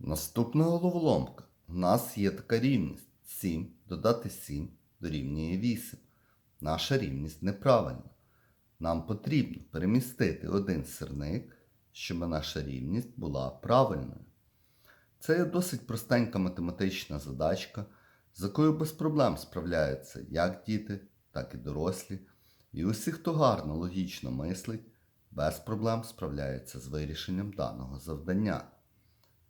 Наступна головоломка. У нас є така рівність. 7 додати 7 дорівнює 8. Наша рівність неправильна. Нам потрібно перемістити один сирник, щоб наша рівність була правильною. Це є досить простенька математична задачка, з якою без проблем справляються як діти, так і дорослі. І усі, хто гарно логічно мислить, без проблем справляються з вирішенням даного завдання.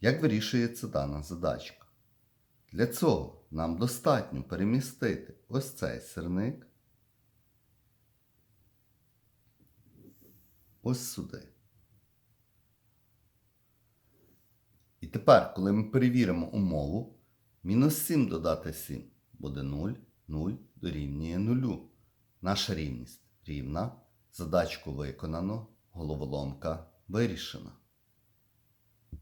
Як вирішується дана задачка? Для цього нам достатньо перемістити ось цей сирник ось сюди. І тепер, коли ми перевіримо умову, мінус 7 додати 7 буде 0, 0 дорівнює 0. Наша рівність рівна. Задачку виконано, головоломка вирішена.